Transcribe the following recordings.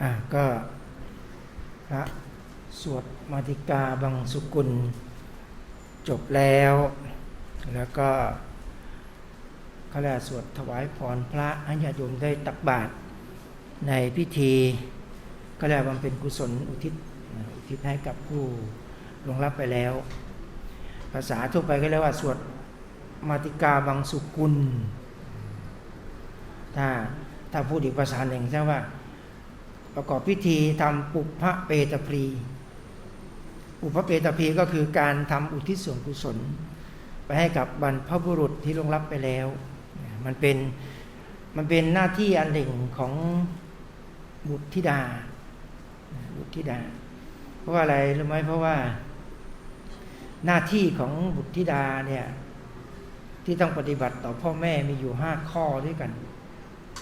อะก็พระสวดมาติกาบังสุกุลจบแล้ว แล้วก็ขาเรียกว่าสวดถวายพรพระให้ญาติโยมได้ตักบาตรในพิธีก็เรียกว่าบำเพ็ญกุศลอุทิศอุทิศให้กับผู้ลงรับไปแล้ว ภาษาทั่วไปก็เรียกว่าสวดมาติกาบังสุกุล ถ้าถ้าพูดอีกภาษาหนึ่งใช่ว่า ประกอบพิธีทำปุพะเปตพรีปุพะเปตพรีก็คือการทำอุทิศส่วนกุศล ไปให้กับบรรพบุรุษที่ล่วงลับไปแล้ว มันเป็นมันเป็นหน้าที่อันหนึ่งของบุตรธิดา บุตรธิดา เพราะว่าอะไรรู้ไหมเพราะว่า หน้าที่ของบุตรธิดาเนี่ยที่ต้องปฏิบัติต่อพ่อแม่มีอยู่ห้าข้อด้วยกัน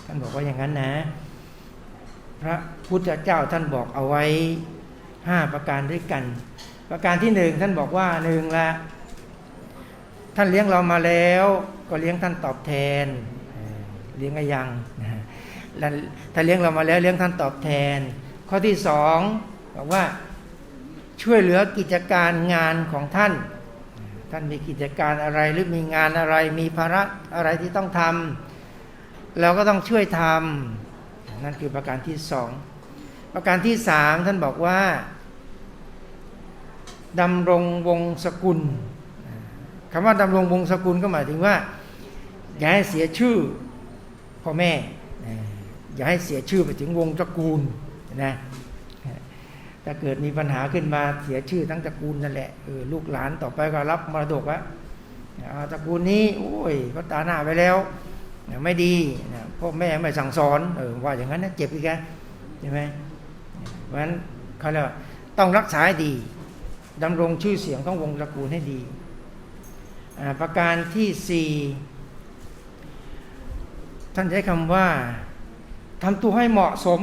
ท่านบอกว่าอย่างนั้นนะ พระพุทธเจ้าท่านบอกเอาไว้ห้าประการด้วยกัน ประการที่หนึ่งท่านบอกว่าหนึ่งละ ท่านเลี้ยงเรามาแล้วก็เลี้ยงท่านตอบแทน เลี้ยงอะยังแล้วถ้าเลี้ยงเรามาแล้วเลี้ยงท่านตอบแทน ข้อที่สองบอกว่าช่วยเหลือกิจการงานของท่าน ท่านมีกิจการอะไรหรือมีงานอะไร มีภาระอะไรที่ต้องทำเราก็ต้องช่วยทำ นั่นคือประการที่สองประการที่สามท่านบอกว่าดำรงวงศกุลคำว่าดำรงวงศกุลก็หมายถึงว่า อย่าให้เสียชื่อพ่อแม่ อย่าให้เสียชื่อไปถึงวงตระกูลนะถ้าเกิดมีปัญหาขึ้นมาเสียชื่อทั้งตระกูลนั่นแหละเออลูกหลานต่อไปก็รับมรดกวเอาตระกูลนี้โอ้ยก็ตาหน้าไปแล้ว นะไม่ดีนะพ่อแม่ไม่สั่งสอนเออว่าอย่างนั้นนะเจ็บอีกแกใช่ไหมเพราะฉะนั้นเขาเรียกว่าต้องรักษาให้ดีดำรงชื่อเสียงของวงตระกูลให้ดี ประการที่สี่ท่านใช้คำว่าทำตัวให้เหมาะสม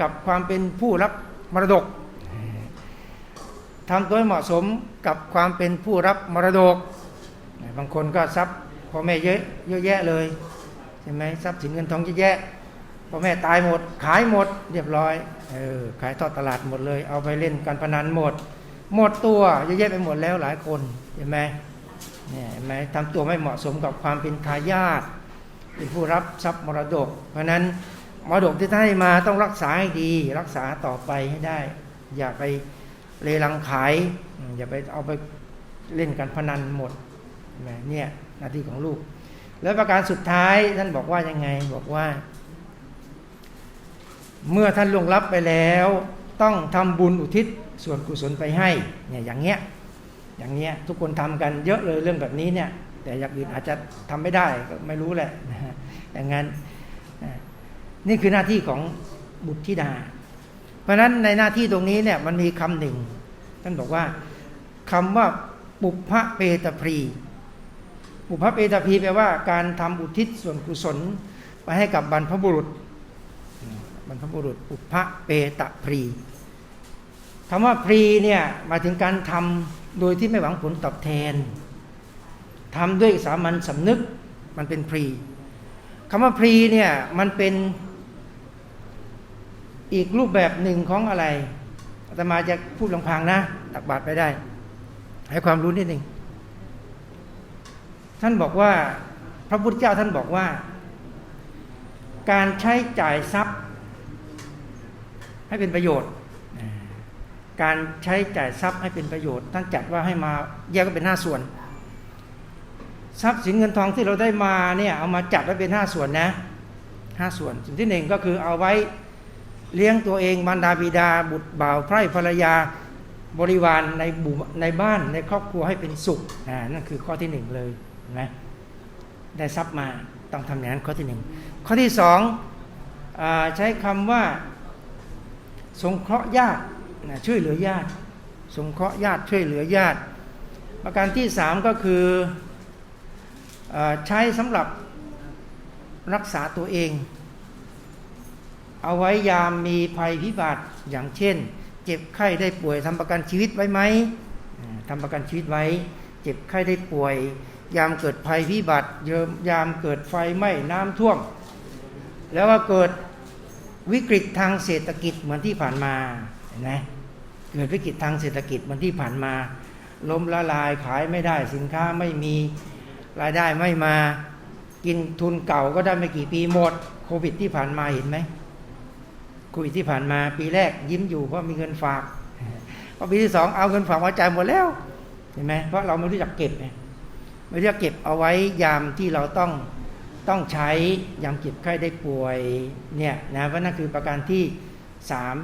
กับความเป็นผู้รับมรดกทำตัวให้เหมาะสมกับความเป็นผู้รับมรดก บางคนก็ทรัพย์พ่อแม่เยอะเยอะแยะเลย ใช่ไหมทรัพย์สินเงินทองเยอะแยะพ่อแม่ตายหมด ขายหมด เรียบร้อยเออขายทอดตลาดหมดเลย เอาไปเล่นการพนันหมด หมดตัวเยอะแยะไปหมดแล้วหลายคนเห็นไหมเนี่ยเห็นไหมทำตัวไม่เหมาะสมกับความเป็นทายาทเป็นผู้รับทรัพย์มรดก เพราะนั้นมรดกที่ท่านให้มาต้องรักษาให้ดี รักษาต่อไปให้ได้ อย่าไปเลลังขาย อย่าไปเอาไปเล่นการพนันหมดเห็นไหมเนี่ยหน้าที่ของลูก แล้วประการสุดท้ายท่านบอกว่ายังไงบอกว่า เมื่อท่านล่วงลับไปแล้ว ต้องทำบุญอุทิศส่วนกุศลไปให้เนี่ยอย่างเงี้ยอย่างเงี้ยทุกคนทำกันเยอะเลยเรื่องแบบนี้เนี่ย แต่อย่างอื่นอาจจะทำไม่ได้ก็ไม่รู้แหละอย่างนั้นนะนี่คือหน้าที่ของบุตรธิดา เพราะฉะนั้นในหน้าที่ตรงนี้เนี่ยมันมีคำหนึ่ง ท่านบอกว่าคำว่าปุพพะเปตพรี ปุพพะเปตพีแปลว่าการทำอุทิศส่วนกุศล ไปให้กับบรรพบุรุษ บรรพบุรุษปุพพะเปตพรีคำว่าพรีเนี่ยหมายถึงการทำโดยที่ไม่หวังผลตอบแทนทำด้วยสามัญสำนึกมันเป็นพรีคำว่าพรีเนี่ยมันเป็นอีกรูปแบบหนึ่งของอะไรอาตมาจะพูดลำพังนะ ตักบาตรไปได้ ให้ความรู้นิดหนึ่ง ท่านบอกว่าพระพุทธเจ้าท่านบอกว่า การใช้จ่ายทรัพย์ ให้เป็นประโยชน์ การใช้จ่ายทรัพย์ให้เป็นประโยชน์ท่านจัดว่าให้มาแยกก็เป็นห้าส่วน ทรัพย์สินเงินทองที่เราได้มาเนี่ยเอามาจัดไว้เป็นห้าส่วนนะห้าส่วน ส่วนที่หนึ่งก็คือเอาไว้เลี้ยงตัวเองมารดาบิดาบุตรบ่าวไพร่ภรรยาบริวารในบุในบ้านในครอบครัวให้เป็นสุขอ่านั่นคือข้อที่หนึ่งเลย เห็นะได้ทรัพย์มาต้องทำอย่างนั้นข้อที่หนึ่งข้อที่สองอใช้คำว่า สงเคราะห์ญาตินะช่วยเหลือญาติ สงเคราะห์ญาติช่วยเหลือญาติ ประการที่สามก็คืออใช้สำหรับรักษาตัวเอง เอาไว้ยามมีภัยพิบัติอย่างเช่น เจ็บไข้ได้ป่วยทำประกันชีวิตไว้ไหมทำประกันชีวิตไว้ เจ็บไข้ได้ป่วย ยามเกิดภัยพิบัติเยิมยามเกิดไฟไหม้น้ำท่วม แล้วก็เกิดวิกฤตทางเศรษฐกิจเหมือนที่ผ่านมาเห็นไหมเกิดวิกฤตทางเศรษฐกิจเหมือนที่ผ่านมา ล้มละลายขายไม่ได้สินค้าไม่มีรายได้ไม่มากินทุนเก่าก็ได้ไม่กี่ปีหมดโควิดที่ผ่านมาเห็นไหมโควิดที่ผ่านมาปีแรกยิ้มอยู่เพราะมีเงินฝากพอปีที่สองเอาเงินฝากมาจ่ายหมดแล้วเห็นไหมเพราะเราไม่รู้จักเก็บไง ไม่รู้จักเก็บเอาไว้ยามที่เราต้องต้องใช้ยามเจ็บไข้ได้ป่วยเนี่ยนะเพราะนั่นคือประการที่สาม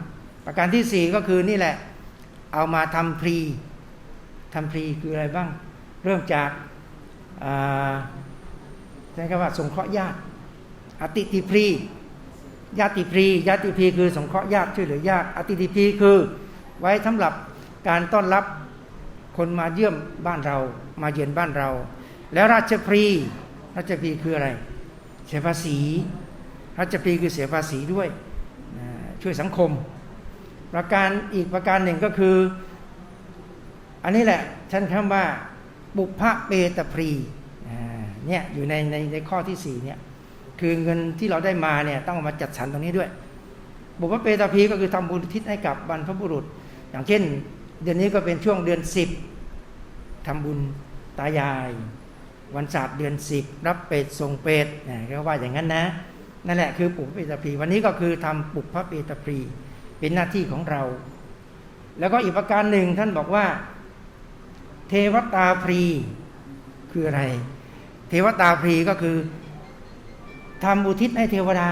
ประการที่สี่ก็คือนี่แหละ เอามาทำพรีทำพรีคืออะไรบ้าง เริ่มจากใช้คำว่าสงเคราะห์ญาติอติติพรีญาติพรีญาติพรีคือสงเคราะห์ญาติช่วยเหลือญาติอติติพรีคือไว้สำหรับการต้อนรับ คนมาเยี่ยมบ้านเรา มาเยือนบ้านเรา แล้วราชพรีราชพรีคืออะไร เสียภาษี ราชพรีคือเสียภาษีด้วยช่วยสังคม ประการอีกประการหนึ่งก็คือ อันนี้แหละฉันคำว่าบุพเปตพรีเนี่ยอยู่ในในในข้อที่สี่เนี่ยคือเงินที่เราได้มาเนี่ยต้องมาจัดสรรตรงนี้ด้วย บุพเปตพรีก็คือทำบุญทิศให้กับบรรพบุรุษ อย่างเช่น เดือนนี้ก็เป็นช่วงเดือนสิบทำบุญตายาย วันศาสตร์เดือนสิบรับเป็ดส่งเป็ดนะก็ว่าอย่างนั้นนะ นั่นแหละคือปุพเปตพีวันนี้ก็คือทำปุพเปตพีเป็นหน้าที่ของเรา แล้วก็อีกประการหนึ่งท่านบอกว่า เทวตาพรีคืออะไร เทวตาพรีก็คือทำอุทิศให้เทวดา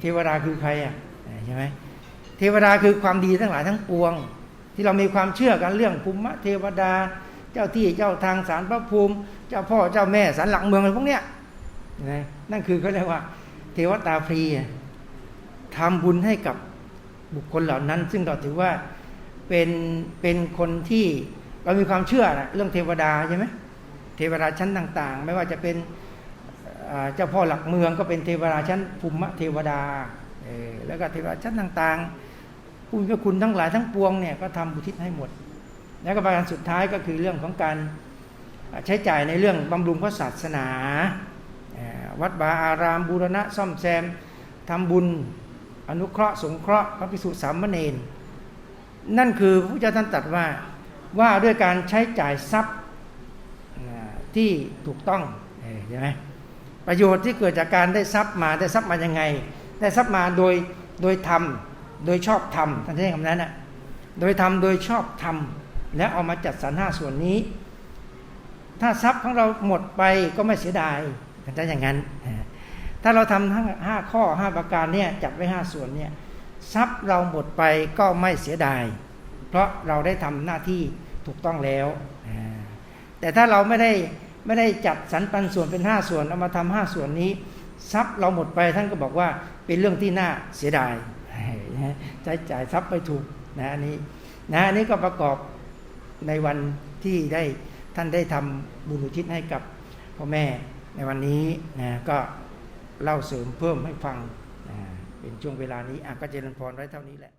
เทวดาคือใครอะใช่ไหมเทวดาคือความดีทั้งหลายทั้งปวง ที่เรามีความเชื่อกันเรื่องภูมิเทวดา เจ้าที่เจ้าทางสารพระภูมิ เจ้าพ่อเจ้าแม่สารหลักเมืองอะไรพวกเนี้ยนะนั่นคือเขาเรียกว่า เทวตาพรีทำบุญให้กับบุคคลเหล่านั้น ซึ่งเราถือว่าเป็นเป็นคนที่เรามีความเชื่อนะเรื่องเทวดาใช่ไหมเทวดาชั้นต่าง ๆ ไม่ว่าจะเป็นเจ้าพ่อหลักเมืองก็เป็นเทวดาชั้นภูมิเทวดาแล้วก็เทวดาชั้นต่างๆ ผู้มีพระคุณทั้งหลายทั้งปวงเนี่ยก็ทำบุทิศให้หมด แล้วก็ประการสุดท้ายก็คือเรื่องของการใช้จ่ายในเรื่องบำรุงพระศาสนา วัดบาอารามบูรณะซ่อมแซมทำบุญอนุเคราะห์สงเคราะห์พระภิกษุสามเณรนั่นคือพระพุทธเจ้าท่านตรัสว่าว่าด้วยการใช้จ่ายทรัพย์ที่ถูกต้องใช่ไหมประโยชน์ที่เกิดจากการได้ทรัพย์มาได้ทรัพย์มายังไง ได้ทรัพย์มาโดยโดยธรรม โดยชอบธรรมท่านใช้คำนั้นนะโดยธรรมโดยชอบธรรมแล้วเอามาจัดสรรห้าส่วนนี้ ถ้าทรัพย์ของเราหมดไปก็ไม่เสียดายกันจะอย่างนั้น ถ้าเราทำทั้งห้าข้อห้าประการเนี่ยจัดไว้ห้าส่วนเนี่ยทรัพย์เราหมดไปก็ไม่เสียดาย เพราะเราได้ทำหน้าที่ถูกต้องแล้ว แต่ถ้าเราไม่ได้ไม่ได้จัดสรรปันส่วนเป็นห้าส่วนเอามาทำห้าส่วนนี้ ทรัพย์เราหมดไปท่านก็บอกว่าเป็นเรื่องที่น่าเสียดาย นะใช้จ่ายทรัพย์ไปถูกนะอันนี้นะอันนี้ก็ประกอบในวันที่ได้ท่านได้ทำบุญอุทิศให้กับพ่อแม่ในวันนี้นะก็เล่าเสริมเพิ่มให้ฟังนะเป็นช่วงเวลานี้อะก็เจริญพรไว้เท่านี้แหละ